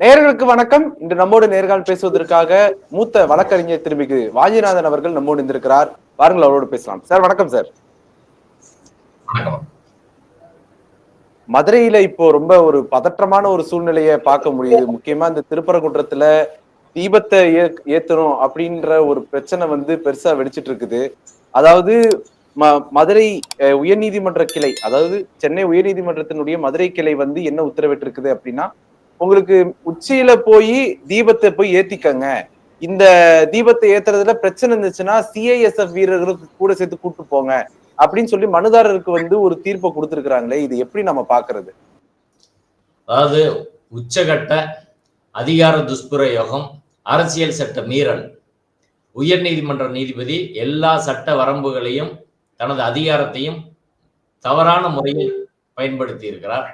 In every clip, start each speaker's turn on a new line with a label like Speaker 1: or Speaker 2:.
Speaker 1: நேயர்களுக்கு வணக்கம். இன்று நம்மோடு நேர்காணல் பேசுவதற்காக மூத்த வழக்கறிஞர் திருமிகு வாஞ்சிநாதன் அவர்கள் நம்மோடு இருந்திருக்கிறார் வாருங்கள் அவரோடு பேசலாம். சார் வணக்கம் சார். மதுரையில இப்போ ரொம்ப ஒரு பதற்றமான ஒரு சூழ்நிலையை பார்க்க முடியுது. முக்கியமா இந்த திருப்பரங்குன்றத்துல தீபத்தை ஏ- ஏத்தணும் அப்படின்ற ஒரு பிரச்சனை வந்து பெருசா வெடிச்சிட்டு இருக்குது அதாவது ம- மதுரை உயர்நீதிமன்ற கிளை அதாவது சென்னை உயர்நீதிமன்றத்தினுடைய மதுரை கிளை வந்து என்ன உத்தரவிட்டு இருக்குது அப்படின்னா உங்களுக்கு உச்சியில போய் தீபத்தை போய் ஏத்திக்கங்க. இந்த தீபத்தை ஏத்துறதுல பிரச்சனை இருந்துச்சுன்னா சிஐஎஸ்எஃப் வீரர்களுக்கு கூட சேர்த்து கூட்டு போங்க. அப்படின்னு சொல்லி மனுதாரருக்கு வந்து ஒரு தீர்ப்பை கொடுத்துருக்காங்களே இது எப்படி நம்ம பாக்குறது
Speaker 2: அதாவது உச்சகட்ட அதிகார துஷ்பிரயோகம் அரசியல் சட்ட மீறல். உயர் நீதிமன்ற நீதிபதி எல்லா சட்ட வரம்புகளையும் தனது அதிகாரத்தையும் தவறான முறையில் பயன்படுத்தி இருக்கிறார்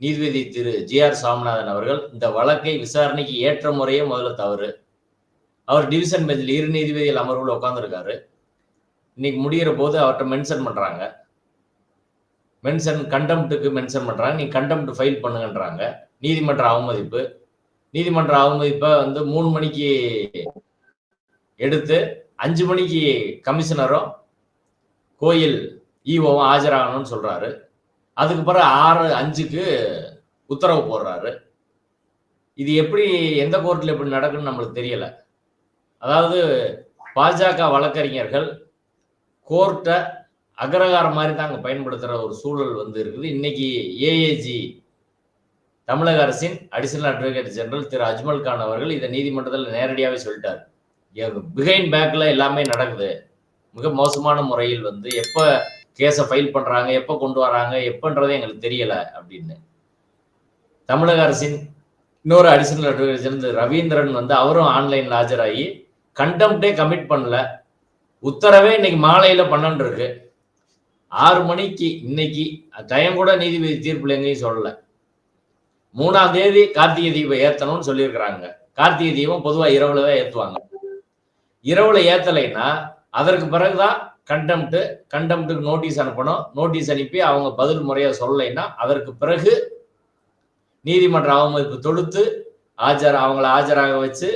Speaker 2: நீதிபதி திரு ஜி ஆர் சாமிநாதன் அவர்கள் இந்த வழக்கை விசாரணைக்கு ஏற்ற முறையே முதல்ல தவறு. அவர் டிவிஷன் பெஞ்சில் இரு நீதிபதிகள் அமர்வில் உட்காந்துருக்காரு இன்னைக்கு முடிகிற போது அவர்கிட்ட மென்ஷன் பண்ணுறாங்க மென்ஷன் கண்டெம்ட்டுக்கு மென்ஷன் பண்ணுறாங்க நீ கண்டெம்ட் ஃபைல் பண்ணுங்கன்றாங்க. நீதிமன்ற அவமதிப்பு. நீதிமன்ற அவமதிப்பை வந்து மூணு மணிக்கு எடுத்து அஞ்சு மணிக்கு கமிஷனரும் கோயில் ஈஓவும் ஆஜராகணும்னு சொல்கிறாரு அதுக்கு பிறகு ஆறு அஞ்சுக்கு உத்தரவு போடுறாரு. இது எப்படி எந்த கோர்ட்டில் எப்படி நடக்குன்னு நம்மளுக்கு தெரியல. அதாவது பாஜக வழக்கறிஞர்கள் கோர்ட்டை அக்ரகாரம் மாதிரி தான் அங்கே பயன்படுத்துகிற ஒரு சூழல் வந்து இருக்குது. இன்னைக்கு ஏஏஜி தமிழக அரசின் அடிஷனல் அட்வொகேட் ஜெனரல் திரு அஜ்மல் கான் அவர்கள் இதை நீதிமன்றத்தில் நேரடியாகவே சொல்லிட்டார். பிஹைண்ட் பேக்கில் எல்லாமே நடக்குது. மிக மோசமான முறையில் வந்து எப்போ கேஸை ஃபைல் பண்ணுறாங்க எப்போ கொண்டு வராங்க எப்போன்றதே எங்களுக்கு தெரியலை அப்படின்னு. தமிழக அரசின் இன்னொரு அடிஷனல் அட்வொகேட் ரவீந்திரன் வந்து அவரும் ஆன்லைனில் ஆஜராகி கண்டம்டே கமிட் பண்ணல. உத்தரவே இன்னைக்கு மாலையில் பன்னெண்டு இருக்கு. ஆறு மணிக்கு இன்னைக்கு டைம் கூட நீதிபதி தீர்ப்புல எங்கேயும் சொல்லலை. மூணாம் தேதி கார்த்திகை தீபம் ஏற்றணும்னு சொல்லியிருக்கிறாங்க. கார்த்திகை தீபம் பொதுவாக இரவுல தான் ஏற்றுவாங்க இரவுல ஏற்றலைன்னா அதற்கு பிறகுதான் கண்டம்ட்டு கண்டம்ட்டுக்கு நோட்டீஸ் அனுப்பணும். நோட்டீஸ் அனுப்பி அவங்க பதில் முறையாக சொல்லலைன்னா அதற்கு பிறகு நீதிமன்ற அவமதிப்பு தொடுத்து ஆஜர் அவங்கள ஆஜராக வச்சு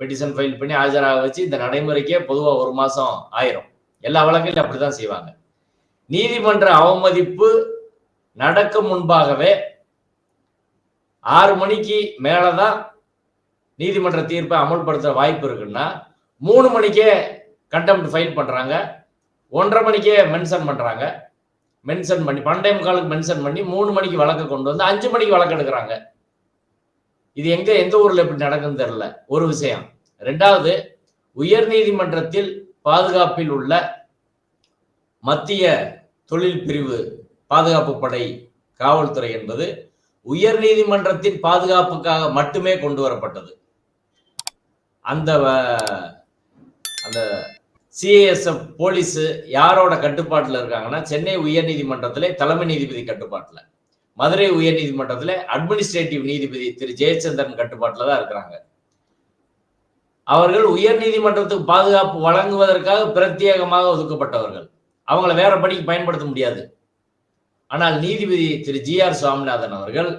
Speaker 2: பெட்டிஷன் ஃபைல் பண்ணி ஆஜராக வச்சு இந்த நடைமுறைக்கே பொதுவாக ஒரு மாதம் ஆயிரும். எல்லா வழக்கிலும் அப்படிதான் செய்வாங்க. நீதிமன்ற அவமதிப்பு நடக்க முன்பாகவே ஆறு மணிக்கு மேலே தான் நீதிமன்ற தீர்ப்பை அமல்படுத்துகிற வாய்ப்பு இருக்குன்னா மூணு மணிக்கே கண்டெம்ட் ஃபைல் பண்ணுறாங்க ஒன்றரை மணிக்கே மென்ஷன் பண்றாங்க. மென்ஷன் பண்ணி பன்னெண்டே முக்காலுக்கு மென்ஷன் பண்ணி மூணு மணிக்கு வழக்கு கொண்டு வந்து அஞ்சு மணிக்கு வழக்கு எடுக்கிறாங்க. இது எங்க எந்த ஊர்ல எப்படி நடக்குன்னு தெரியல. ஒரு விஷயம். ரெண்டாவது உயர் நீதிமன்றத்தில் பாதுகாப்பில் உள்ள மத்திய தொழில் பிரிவு பாதுகாப்பு படை காவல்துறை என்பது உயர் நீதிமன்றத்தின் பாதுகாப்புக்காக மட்டுமே கொண்டு வரப்பட்டது. அந்த வ- அந்த சிஏஎஸ்எஃப் போலீஸு யாரோட கட்டுப்பாட்டில் இருக்காங்கன்னா சென்னை உயர்நீதிமன்றத்தில் தலைமை நீதிபதி கட்டுப்பாட்டில். மதுரை உயர்நீதிமன்றத்தில் அட்மினிஸ்ட்ரேட்டிவ் நீதிபதி திரு. ஜெயச்சந்திரன் கட்டுப்பாட்டில் தான் இருக்கிறாங்க. அவர்கள் உயர் நீதிமன்றத்துக்கு பாதுகாப்பு வழங்குவதற்காக பிரத்யேகமாக ஒதுக்கப்பட்டவர்கள். அவங்கள வேற படிக்கு பயன்படுத்த முடியாது. ஆனால் நீதிபதி திரு. ஜி ஆர் சுவாமிநாதன் அவர்கள்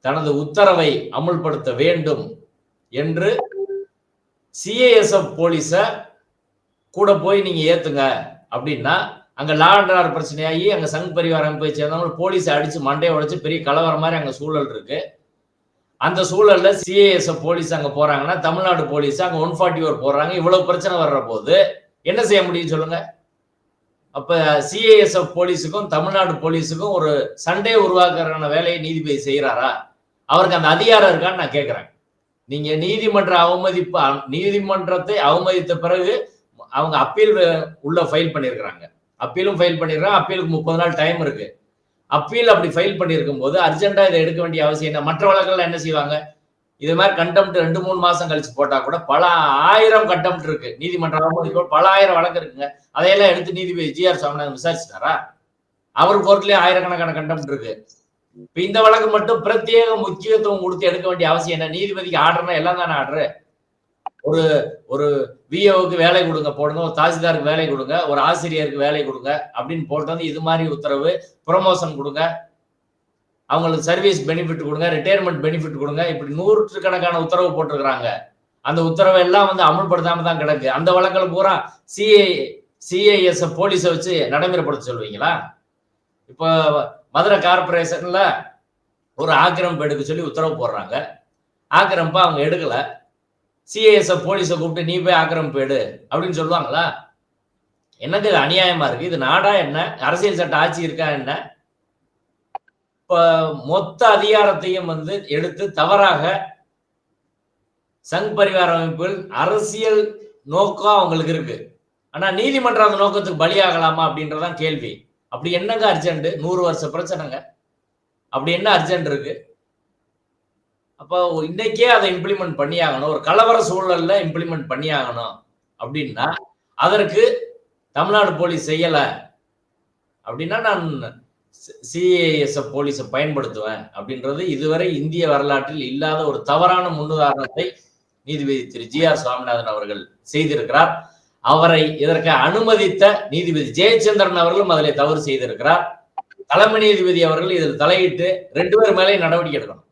Speaker 2: தனது உத்தரவை அமுல்படுத்த வேண்டும் என்று சிஏஎஸ்எஃப் போலீஸை கூட போய் நீங்க ஏத்துங்க. அப்படின்னா அங்க லா அண்ட் ஆர்டர் பிரச்சனையாகி அங்க சங் பரிவார அமைப்பை சேர்ந்தவங்க போலீஸை அடிச்சு மண்டையை உடைச்சு பெரிய கலவரம் மாதிரி அங்க சூழல் இருக்கு. அந்த சூழல்ல C A S F police அங்க போறாங்கன்னா தமிழ்நாடு போலீஸ் அங்க ஒன் ஃபார்ட்டி ஓர் போடுறாங்க. இவ்வளவு பிரச்சனை வர்ற போது என்ன செய்ய முடியும் சொல்லுங்க? அப்ப சிஏஎஸ்எஃப் போலீஸுக்கும் தமிழ்நாடு போலீஸுக்கும் ஒரு சண்டே உருவாக்குறான வேலையை நீதிபதி செய்யறாரா அவருக்கு அந்த அதிகாரம் இருக்கான்னு நான் கேட்கிறேன் நீங்க நீதிமன்ற அவமதிப்பு நீதிமன்றத்தை அவமதித்த பிறகு அவங்க அப்பீல் உள்ள ஃபைல் பண்ணியிருக்கிறாங்க அப்பீலும் ஃபைல் பண்ணிருக்காங்க அப்பீலுக்கு முப்பது நாள் டைம் இருக்கு. அப்பீல் அப்படி ஃபைல் பண்ணியிருக்கும் போது அர்ஜென்டா இதை எடுக்க வேண்டிய அவசியம் என்ன? மற்ற வழக்குகள் என்ன செய்வாங்க? இது மாதிரி கண்டெம்ட் ரெண்டு மூணு மாசம் கழிச்சு போட்டா கூட பல ஆயிரம் கண்டெம்ட் இருக்கு. நீதிமன்றம் பல ஆயிரம் வழக்கு இருக்குங்க. அதையெல்லாம் எடுத்து நீதிபதி ஜி ஆர் சாமிநாதன் விசாரிச்சிட்டாரா? அவர் கோர்ட்லயே ஆயிரக்கணக்கான கண்டெம்ட் இருக்கு. இப்ப இந்த வழக்கு மட்டும் பிரத்யேக முக்கியத்துவம் கொடுத்து எடுக்க வேண்டிய அவசியம் என்ன? நீதிபதிக்கு ஆர்டர்னா எல்லாம் தானே ஆர்டர் ஒரு ஒரு விஓவுக்கு வேலை கொடுங்க போடுங்க ஒரு தாசில்தாருக்கு வேலை கொடுங்க ஒரு ஆசிரியருக்கு வேலை கொடுங்க அப்படின்னு போட்டு வந்து இது மாதிரி உத்தரவு. ப்ரொமோஷன் கொடுங்க. அவங்களுக்கு சர்வீஸ் பெனிஃபிட் கொடுங்க ரிட்டையர்மெண்ட் பெனிஃபிட் கொடுங்க. இப்படி நூற்றுக்கணக்கான உத்தரவு போட்டிருக்கிறாங்க. அந்த உத்தரவை எல்லாம் வந்து அமல்படுத்தாம தான் கிடக்கு. அந்த வழக்கில் பூரா சிஐ சிஐஎஸ் போலீஸை வச்சு நடைமுறைப்படுத்த சொல்லுவீங்களா இப்போ மதுரை கார்பரேஷன்ல ஒரு ஆக்கிரமிப்பு எடுக்க சொல்லி உத்தரவு போடுறாங்க. ஆக்கிரமிப்பா அவங்க எடுக்கலை. சிஐஎஸ் போலீஸை கூப்பிட்டு நீ போய் ஆக்கிரமிப்பு எடு அப்படின்னு சொல்லுவாங்களா? என்னங்க இது அநியாயமா இருக்கு? இது நாடா என்ன? அரசியல் சட்ட ஆட்சி இருக்கா என்ன? இப்ப மொத்த அதிகாரத்தையும் வந்து எடுத்து தவறாக சங் பரிவார அமைப்புகள் அரசியல் நோக்கம் அவங்களுக்கு இருக்கு. ஆனா நீதிமன்றம் அந்த நோக்கத்துக்கு பலியாகலாமா அப்படின்றதான் கேள்வி. அப்படி என்னங்க அர்ஜென்ட் நூறு வருஷ பிரச்சனைங்க. அப்படி என்ன அர்ஜென்ட் இருக்கு? அப்போ இன்னைக்கே அதை இம்ப்ளிமெண்ட் பண்ணியாகணும். ஒரு கலவர சூழல்ல இம்ப்ளிமெண்ட் பண்ணியாகணும் அப்படின்னா அதற்கு தமிழ்நாடு போலீஸ் செய்யல. அப்படின்னா நான் சிஏஎஸ் போலீஸை பயன்படுத்துவேன் அப்படின்றது இதுவரை இந்திய வரலாற்றில் இல்லாத ஒரு தவறான முன்னுதாரணத்தை நீதிபதி திரு ஜி ஆர் சுவாமிநாதன் அவர்கள் செய்திருக்கிறார். அவரை இதற்கு அனுமதித்த நீதிபதி ஜெயச்சந்திரன் அவர்களும் அதில் தவறு செய்திருக்கிறார். தலைமை நீதிபதி அவர்கள் இதில் தலையிட்டு ரெண்டு பேர் மேலே நடவடிக்கை எடுக்கணும்.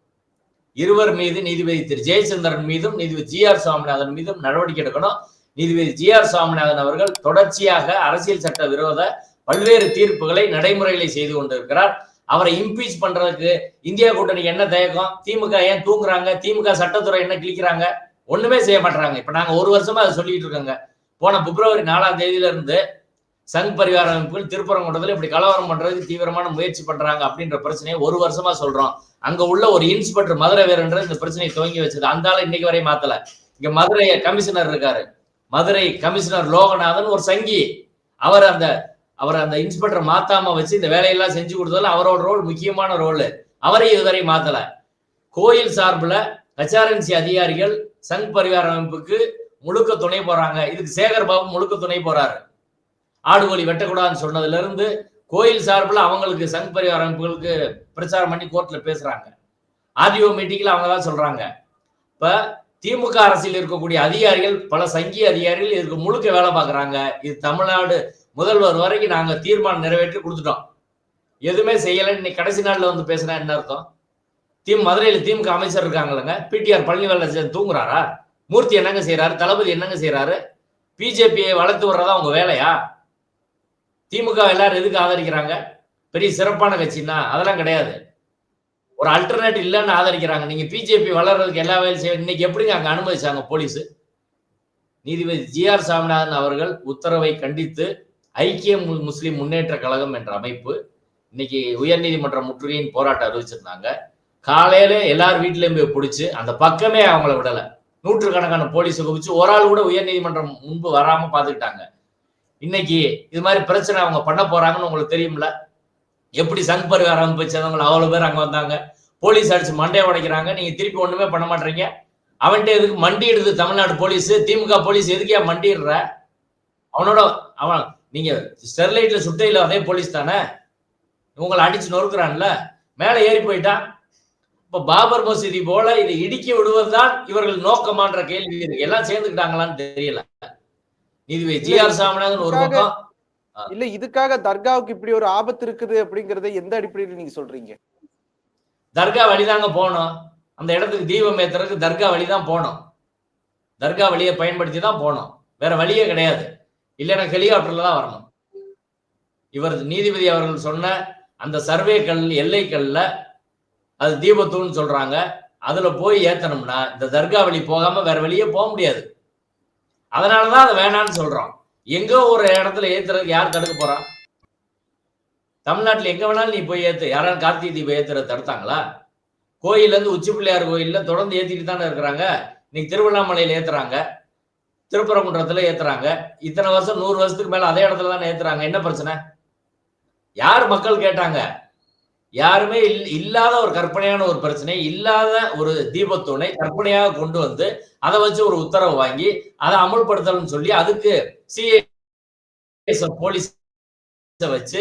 Speaker 2: இருவர் மீது நீதிபதி திரு. ஜெயச்சந்திரன் மீதும் நீதிபதி ஜி. ஆர். சுவாமிநாதன் மீதும் நடவடிக்கை எடுக்கணும். நீதிபதி ஜி. ஆர். சுவாமிநாதன் அவர்கள் தொடர்ச்சியாக அரசியல் சட்ட விரோத பல்வேறு தீர்ப்புகளை நடைமுறைகளை செய்து கொண்டிருக்கிறார். அவரை இம்பீச் பண்றதுக்கு இந்தியா கூட்டணிக்கு என்ன தயக்கம்? திமுக ஏன் தூங்குறாங்க? திமுக சட்டத்துறை என்ன கிழிக்கிறாங்க? ஒண்ணுமே செய்ய மாட்டாங்க இப்ப நாங்க ஒரு வருஷமா அதை சொல்லிட்டு இருக்கோங்க. போன பிப்ரவரி நாலாம் தேதியில இருந்து சங் பரிவார அமைப்புகள் திருப்பரங்குன்றத்தில் இப்படி கலவரம் பண்றதுக்கு தீவிரமான முயற்சி பண்றாங்க அப்படின்ற பிரச்சனையை ஒரு வருஷமா சொல்றோம். அங்க உள்ள ஒரு இன்ஸ்பெக்டர் மதுரை வேறுன்ற இந்த பிரச்சனையை துவங்கி வச்சது. அந்த ஆளு இன்னைக்கு வரை மாத்தல. இங்க மதுரை கமிஷனர் இருக்காரு. மதுரை கமிஷனர் லோகநாதன் ஒரு சங்கி. அவர் அந்த அவர் அந்த இன்ஸ்பெக்டர் மாத்தாம வச்சு இந்த வேலையெல்லாம் செஞ்சு கொடுத்ததுல அவரோட ரோல் முக்கியமான ரோல். அவரை இதுவரை மாத்தல. கோயில் சார்பில் ஹெச்ஆர்என்சி அதிகாரிகள் சங் பரிவார அமைப்புக்கு முழுக்க துணை போறாங்க. இதுக்கு சேகர் பாபு முழுக்க துணை போறாரு. ஆடுகோழி வெட்டக்கூடாதுன்னு சொன்னதுல இருந்து கோயில் சார்பில் அவங்களுக்கு சங் பரிவார அமைப்புகளுக்கு பிரச்சாரம் பண்ணி கோர்ட்ல பேசுறாங்க. ஆர்டிஓ மீட்டிங்ல அவங்க தான் சொல்றாங்க. இப்ப திமுக அரசில் இருக்கக்கூடிய அதிகாரிகள் பல சங்கி அதிகாரிகள் இதுக்கு முழுக்க வேலை பார்க்குறாங்க. இது தமிழ்நாடு முதல்வர் வரைக்கும் நாங்கள் தீர்மானம் நிறைவேற்றி கொடுத்துட்டோம். எதுவுமே செய்யலை இன்னைக்கு கடைசி நாளில் வந்து பேசினா என்ன அர்த்தம்? திம் மதுரையில் திமுக அமைச்சர் இருக்காங்களங்க பிடிஆர் பழனிவேல் தூங்குறாரா? மூர்த்தி என்னங்க செய்யறாரு தளபதி என்னங்க செய்யறாரு பிஜேபியை வளர்த்து வர்றதா உங்க வேலையா? திமுக எல்லாரும் எதுக்கு ஆதரிக்கிறாங்க? பெரிய சிறப்பான கட்சின்னா அதெல்லாம் கிடையாது. ஒரு அல்டர்னேட்டிவ் இல்லைன்னு ஆதரிக்கிறாங்க. நீங்க பிஜேபி வளர்றதுக்கு எல்லா வேலையும் செய்ய இன்னைக்கு எப்படிங்க அங்க அனுமதிச்சாங்க போலீஸ்? நீதிபதி ஜி ஆர் சாமிநாதன் அவர்கள் உத்தரவை கண்டித்து ஐக்கிய முஸ்லிம் முன்னேற்ற கழகம் என்ற அமைப்பு இன்னைக்கு உயர்நீதிமன்ற முற்றுகையின் போராட்டம் அறிவிச்சிருந்தாங்க. காலையில எல்லார் வீட்லயும் போய் பிடிச்சி அந்த பக்கமே அவங்கள விடல. நூற்றுக்கணக்கான போலீஸை குவிச்சு ஒரு ஆள் கூட உயர்நீதிமன்றம் முன்பு வராம பாத்துக்கிட்டாங்க இன்னைக்கு இது மாதிரி பிரச்சனை அவங்க பண்ண போறாங்கன்னு உங்களுக்கு தெரியும்ல? எப்படி சங் பரிவார ஆரம்பிச்சவங்க அவ்வளவு பேர் அங்க வந்தாங்க. போலீஸ் அடிச்சு மண்டையை உடைக்கிறாங்க. நீங்க திருப்பி ஒண்ணுமே பண்ண மாட்டீங்க. அவன்கிட்ட எதுக்கு மண்டிடுது தமிழ்நாடு போலீஸ்? திமுக போலீஸ் எதுக்கே மண்டிடுற அவனோட அவன் நீங்க ஸ்டெர்லைட்ல சுட்டையில அதே போலீஸ் தானே? உங்களை அடிச்சு நொறுக்குறான்ல? மேல ஏறி போயிட்டான். இப்ப பாபர் மசூதி போல இதை இடுக்கி விடுவதுதான் இவர்கள் நோக்கமான்ற கேள்வி. இருக்கு எல்லாம் சேர்ந்துக்கிட்டாங்களான்னு தெரியல. நீதிபதி ஜி ஆர் சாமிநாதன் ஒரு பக்கம்
Speaker 1: இல்ல இதுக்காக தர்காவுக்கு இப்படி ஒரு ஆபத்து இருக்குது அப்படிங்கறத எந்த அடிப்படையில நீங்க சொல்றீங்க?
Speaker 2: தர்கா வழிதாங்க போனோம் அந்த இடத்துக்கு தீபம் ஏத்துறதுக்கு தர்கா வழி தான் போனோம் தர்கா வழியை பயன்படுத்தி தான் போனோம் வேற வழியே கிடையாது. இல்லைன்னா ஹெலிகாப்டர்ல தான் வரணும். இவர் நீதிபதி அவர்கள் சொன்ன அந்த சர்வே கல் எல்லை கல்ல அது தீபத்தூன்னு சொல்றாங்க. அதுல போய் ஏத்தனம்னா இந்த தர்கா வழி போகாம வேற வழியே போக முடியாது. அதனாலதான் அதை வேணான்னு சொல்றோம் எங்கோ ஒரு இடத்துல ஏத்துறதுக்கு யார் தடுக்க போறான் தமிழ்நாட்டுல எங்க வேணாலும் நீ போய் ஏத்து. யாராவது கார்த்திகை தீபம் ஏத்துறத தடுத்தாங்களா? கோயில்ல இருந்து உச்சி பிள்ளையார் கோயில்ல தொடர்ந்து ஏத்திட்டு தானே இருக்கிறாங்க. இன்னைக்கு திருவண்ணாமலையில ஏத்துறாங்க. திருப்பரங்குன்றத்துல ஏத்துறாங்க. இத்தனை வருஷம் நூறு வருஷத்துக்கு மேல அதே இடத்துல தானே ஏத்துறாங்க. என்ன பிரச்சனை? யார் மக்கள் கேட்டாங்க? யாருமே இல்லாத ஒரு கற்பனையான ஒரு பிரச்சனை இல்லாத ஒரு தீபத்துணை கற்பனையாக கொண்டு வந்து அதை வச்சு ஒரு உத்தரவு வாங்கி அதை அமல்படுத்தணும்னு சொல்லி அதுக்கு சிஏ போலீஸ் வச்சு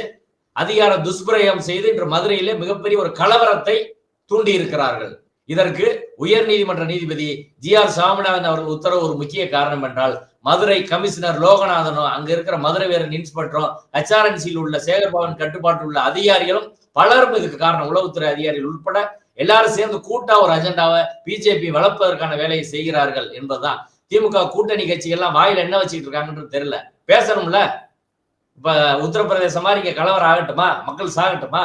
Speaker 2: அதிகார துஷ்பிரயோகம் செய்து இன்று மதுரையிலே மிகப்பெரிய ஒரு கலவரத்தை தூண்டி இருக்கிறார்கள் இதற்கு உயர் நீதிமன்ற நீதிபதி ஜி ஆர் சாமிநாதன் அவர்கள் உத்தரவு ஒரு முக்கிய காரணம் என்றால் மதுரை கமிஷனர் லோகநாதனும் அங்க இருக்கிற மதுரை வீரன் இன்ஸ்பெக்டரும் ஹெச்ஆர்என்சியில் உள்ள சேகர்பவன் கட்டுப்பாட்டில் உள்ள அதிகாரிகளும் பலரும் இதுக்கு காரணம். உளவுத்துறை அதிகாரிகள் உட்பட எல்லாரும் சேர்ந்து கூட்டா ஒரு அஜெண்டாவை பிஜேபி வளர்ப்பதற்கான வேலையை செய்கிறார்கள் என்பதுதான். திமுக கூட்டணி கட்சிகள்லாம் வாயில என்ன வச்சுக்கிட்டு இருக்காங்கன்றது தெரியல. பேசணும்ல? இப்ப உத்தரப்பிரதேச மாதிரி இங்க கலவரம் ஆகட்டுமா? மக்கள் சாகட்டுமா?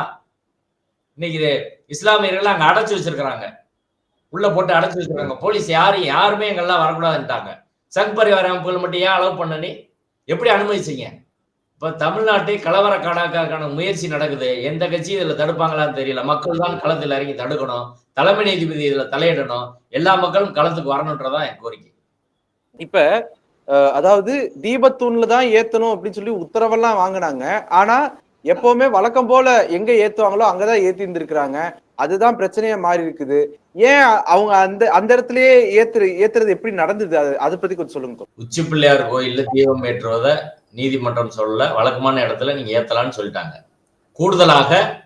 Speaker 2: இன்னைக்கு இஸ்லாமியர்கள் அங்க அடைச்சு வச்சிருக்கிறாங்க. உள்ள போட்டு அடைச்சு வச்சிருக்காங்க. போலீஸ் யாரும் யாருமே எங்கெல்லாம் வரக்கூடாதுன்ட்டாங்க. சங் பரிவார அமைப்புகள் மட்டும் ஏன் அலோவ் பண்ண நீ? எப்படி அனுமதிச்சீங்க? இப்ப தமிழ்நாட்டை கலவர காடாக்கான முயற்சி நடக்குது. எந்த கட்சி இதுல தடுப்பாங்களான்னு தெரியல. மக்கள் தான் களத்தில் இறங்கி தடுக்கணும். தலைமை நீதிபதி இதுல தலையிடணும். எல்லா மக்களும் களத்துக்கு வரணுன்றதான் என் கோரிக்கை.
Speaker 1: இப்ப அதாவது தீபத்தூண்ல தான் ஏத்தணும் அப்படின்னு சொல்லி உத்தரவெல்லாம் வாங்கினாங்க. ஆனா எப்பவுமே வழக்கம் போல எங்க ஏத்துவாங்களோ அங்கதான் ஏத்தி இருந்திருக்கிறாங்க அதுதான் பிரச்சனையா மாறி இருக்குது. ஏன் அவங்க அந்த அந்த இடத்துலயே ஏத்துற ஏத்துறது எப்படி நடந்தது? அது அதை பத்தி கொஞ்சம் சொல்லுங்க.
Speaker 2: உச்சி பிள்ளையார் கோயில்ல தீபம் ஏற்றுவதை நீதிமன்றம் சொல்ல வழக்கமான இடத்துல நீங்க ஏத்தலாம்னு சொல்லிட்டாங்க. கூடுதலாக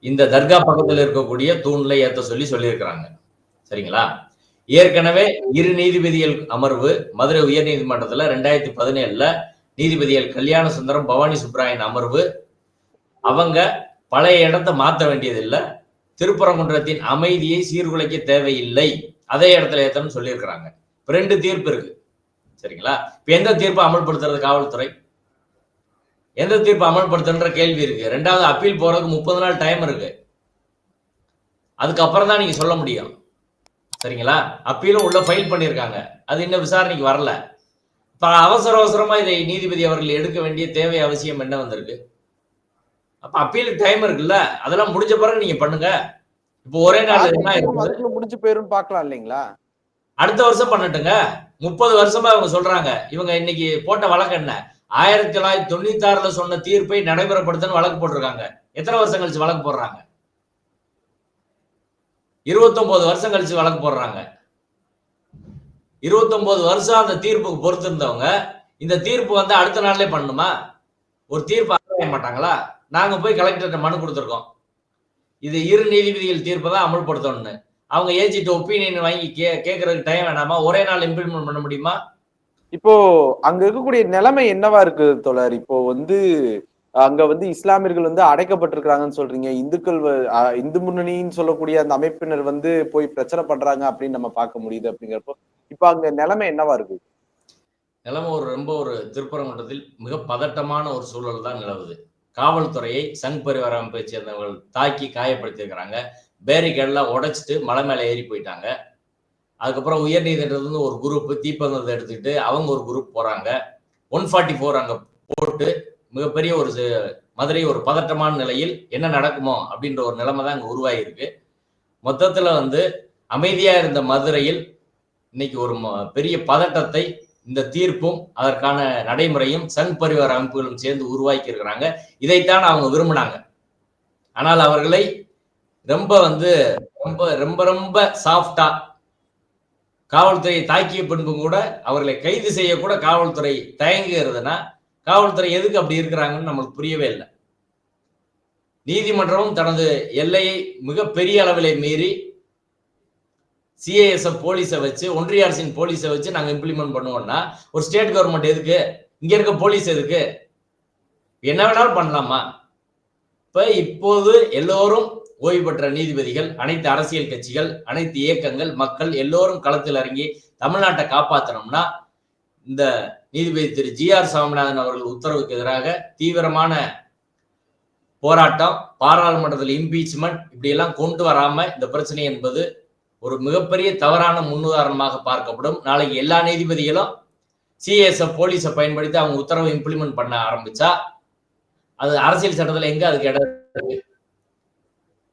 Speaker 2: இந்த தர்கா பக்கத்துல இருக்கக்கூடிய தூண்ல ஏத்த சொல்லி சொல்லியிருக்கிறாங்க. சரிங்களா? ஏற்கனவே இரு நீதிபதிகள் அமர்வு மதுரை உயர் நீதிமன்றத்துல ரெண்டாயிரத்தி பதினேழுல நீதிபதிகள் கல்யாண சுந்தரம் பவானி சுப்ராயன் அமர்வு அவங்க பழைய இடத்தை மாத்த வேண்டியதில்லை. திருப்பரங்குன்றத்தின் அமைதியை சீர்குலைக்க தேவையில்லை. அதே இடத்துல ஏத்தணும்னு சொல்லியிருக்கிறாங்க. ரெண்டு தீர்ப்பு இருக்கு. சரிங்களா? இப்ப எந்த தீர்ப்பை அமல்படுத்துறது காவல்துறை? எந்த தீர்ப்பு அமல்படுத்துன்ற கேள்வி இருக்கு. ரெண்டாவது அப்பீல் போறதுக்கு முப்பது நாள் டைம் இருக்கு. அதுக்கப்புறம் தான் நீங்க சொல்ல முடியும். சரிங்களா? அப்பீலும் உள்ள ஃபைல் பண்ணியிருக்காங்க அது இன்னும் விசாரணைக்கு வரல. இப்ப அவசர அவசரமா இதை நீதிபதி அவர்கள் எடுக்க வேண்டிய தேவை அவசியம் என்ன வந்திருக்கு? அப்ப அப்பீலுக்கு டைம் இருக்குல்ல? அதெல்லாம் முடிஞ்ச பிறகு நீங்க பண்ணுங்க. இப்போ ஒரே நாள்
Speaker 1: முடிஞ்சு போயிரும் பார்க்கலாம் இல்லைங்களா?
Speaker 2: அடுத்த வருஷம் பண்ணட்டுங்க. முப்பது வருஷமா இவங்க சொல்றாங்க. இவங்க இன்னைக்கு போட்ட வழக்கு என்ன? ஆயிரத்தி தொள்ளாயிரத்தி தொண்ணூத்தி ஆறுல சொன்ன தீர்ப்பை நடைமுறைப்படுத்தணும் வழக்கு போட்டிருக்காங்க. எத்தனை வருஷம் கழிச்சு வழக்கு போடுறாங்க? இருபத்தொன்பது வருஷம் கழிச்சு வழக்கு போடுறாங்க. இருபத்தொன்பது வருஷம் அந்த தீர்ப்புக்கு பொறுத்திருந்தவங்க இந்த தீர்ப்பு வந்து அடுத்த நாள்லயே பண்ணணுமா? ஒரு தீர்ப்பு ஆராய மாட்டாங்களா? நாங்க போய் கலெக்டர்கிட்ட மனு கொடுத்துருக்கோம். இது இரு நீதிபதிகள் தீர்ப்பை தான் அமல்படுத்தணும்னு. அவங்க ஏஜிட்டு ஒப்பீனியன் வாங்கி கே கேட்கறதுக்கு டைம் வேணாமா? ஒரே நாள் இம்ப்ளிமெண்ட் பண்ண முடியுமா?
Speaker 1: இப்போ அங்க இருக்கக்கூடிய நிலைமை என்னவா இருக்கு தோழர்? இப்போ வந்து அங்க வந்து இஸ்லாமியர்கள் வந்து அடைக்கப்பட்டிருக்கிறாங்கன்னு சொல்றீங்க. இந்துக்கள் இந்து முன்னணின்னு சொல்லக்கூடிய அந்த அமைப்பினர் வந்து போய் பிரச்சனை பண்றாங்க அப்படின்னு நம்ம பார்க்க முடியுது அப்படிங்கிறப்போ இப்போ அங்க நிலைமை என்னவா இருக்கு?
Speaker 2: நிலைமை ஒரு ரொம்ப ஒரு திருப்பரங்குன்றத்தில் மிக பதட்டமான ஒரு சூழல் தான் நிலவுது. காவல்துறையை சங் பரிவார அமைப்பை சேர்ந்தவர்கள் தாக்கி காயப்படுத்தியிருக்கிறாங்க. பேரிகேட்லாம் உடைச்சிட்டு மலை மேலே ஏறி போயிட்டாங்க. அதுக்கப்புறம் உயர்நீதிமன்றத்துல ஒரு குரூப் தீப்பந்தத்தை எடுத்துக்கிட்டு அவங்க ஒரு குரூப் போகிறாங்க ஒன் ஃபார்ட்டி ஃபோர் அங்கே போட்டு மிகப்பெரிய ஒரு மதுரை ஒரு பதட்டமான நிலையில் என்ன நடக்குமோ அப்படின்ற ஒரு நிலைமை தான் அங்கே உருவாகியிருக்கு. மொத்தத்தில் வந்து அமைதியாக இருந்த மதுரையில் இன்னைக்கு ஒரு ம- பெரிய பதட்டத்தை இந்த தீர்ப்பும் அதற்கான நடைமுறையும் சங் பரிவார அமைப்புகளும் சேர்ந்து உருவாக்கி இருக்கிறாங்க இதைத்தான் அவங்க விரும்பினாங்க. ஆனால் அவர்களை ரொம்ப வந்து ரொம்ப ரொம்ப ரொம்ப சாஃப்டா காவல்துறையை தாக்கிய பின்பும் கூட அவர்களை கைது செய்ய கூட காவல்துறை தயங்குகிறதுனா காவல்துறை எதுக்கு அப்படி இருக்கிறாங்கன்னு நம்மளுக்கு புரியவே இல்லை. நீதிமன்றமும் தனது எல்லையை மிக பெரிய அளவிலே மீறி சிஏஎஸ்எஃப் போலீஸை வச்சு ஒன்றிய அரசின் போலீஸை வச்சு நாங்கள் இம்ப்ளிமெண்ட் பண்ணுவோம்னா ஒரு ஸ்டேட் கவர்மெண்ட் எதுக்கு? இங்க இருக்க போலீஸ் எதுக்கு? என்ன வேணாலும் பண்ணலாமா? இப்போ இப்போது எல்லோரும் ஓய்வு பெற்ற நீதிபதிகள் அனைத்து அரசியல் கட்சிகள் அனைத்து இயக்கங்கள் மக்கள் எல்லோரும் களத்தில் இறங்கி தமிழ்நாட்டை காப்பாற்றணும்னா இந்த நீதிபதி திரு. ஜி. ஆர். சாமிநாதன் அவர்கள் உத்தரவுக்கு எதிராக தீவிரமான போராட்டம் பாராளுமன்றத்தில் இம்பீச்மெண்ட் இப்படியெல்லாம் கொண்டு வராம இந்த பிரச்சனை என்பது ஒரு மிகப்பெரிய தவறான முன்னுதாரணமாக பார்க்கப்படும். நாளைக்கு எல்லா நீதிபதிகளும் சிஎஸ்எஃப் போலீஸை பயன்படுத்தி அவங்க உத்தரவை இம்ப்ளிமெண்ட் பண்ண ஆரம்பிச்சா அது அரசியல் சட்டத்தில் எங்க அதுக்கு இடம் இருக்கு?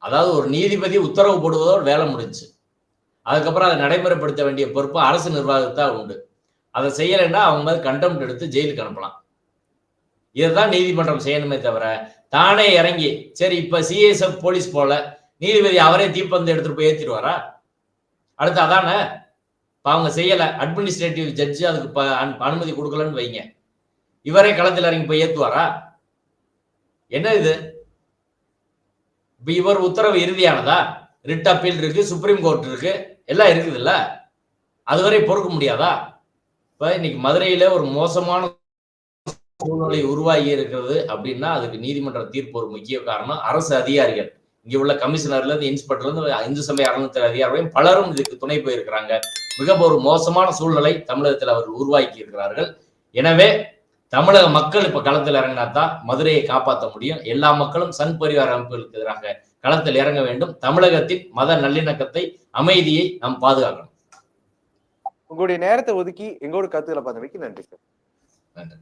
Speaker 2: அதாவது ஒரு நீதிபதி உத்தரவு போடுவதோடு வேலை முடிஞ்சு. அதுக்கப்புறம் அதை நடைமுறைப்படுத்த வேண்டிய பொறுப்பு அரசு நிர்வாகத்தான் உண்டு. அதை செய்யலைன்னா அவங்க மாதிரி கண்டெம்ட் எடுத்து ஜெயிலுக்கு அனுப்பலாம். இதுதான் நீதிமன்றம் செய்யணுமே தவிர தானே இறங்கி சரி இப்ப சிஎஸ்எஃப் போலீஸ் போல நீதிபதி அவரே தீப்பந்து எடுத்துட்டு போய் ஏத்திடுவாரா? அடுத்து அதானே? இப்போ அவங்க செய்யலை. அட்மினிஸ்ட்ரேட்டிவ் ஜட்ஜி அதுக்கு ப- அனு- அனுமதி கொடுக்கலன்னு வைங்க. இவரே களத்தில் இறங்கி போய் ஏற்றுவாரா என்ன இது? இப்ப இவர் உத்தரவு இறுதியானதா? ரிட் அப்பீல் இருக்கு சுப்ரீம் கோர்ட் இருக்கு எல்லாம் இருக்குதுல்ல? அதுவரை பொறுக்க முடியாதா? இப்ப இன்னைக்கு மதுரையில ஒரு மோசமான சூழ்நிலை உருவாகி இருக்கிறது அப்படின்னா அதுக்கு நீதிமன்ற தீர்ப்பு ஒரு முக்கிய காரணம். அரசு அதிகாரிகள். இங்க உள்ள கமிஷனர்ல இருந்து இன்ஸ்பெக்டர்ல இருந்து இந்து சமய அறநிலையத்துறை அதிகாரிகளையும் பலரும் இதுக்கு துணை போயிருக்கிறாங்க. மிக ஒரு மோசமான சூழ்நிலை தமிழகத்தில் அவர்கள் உருவாக்கி இருக்கிறார்கள். எனவே தமிழக மக்கள் இப்ப களத்தில் இறங்கினா தான் மதுரையை காப்பாற்ற முடியும். எல்லா மக்களும் சங் பரிவார அமைப்புகளுக்கு எதிராக களத்தில் இறங்க வேண்டும். தமிழகத்தின் மத நல்லிணக்கத்தை அமைதியை நாம் பாதுகாக்கணும்.
Speaker 1: உங்களுடைய நேரத்தை ஒதுக்கி எங்களோட கருத்துக்களை பார்த்தமைக்கு நன்றி சார்.
Speaker 2: நன்றி.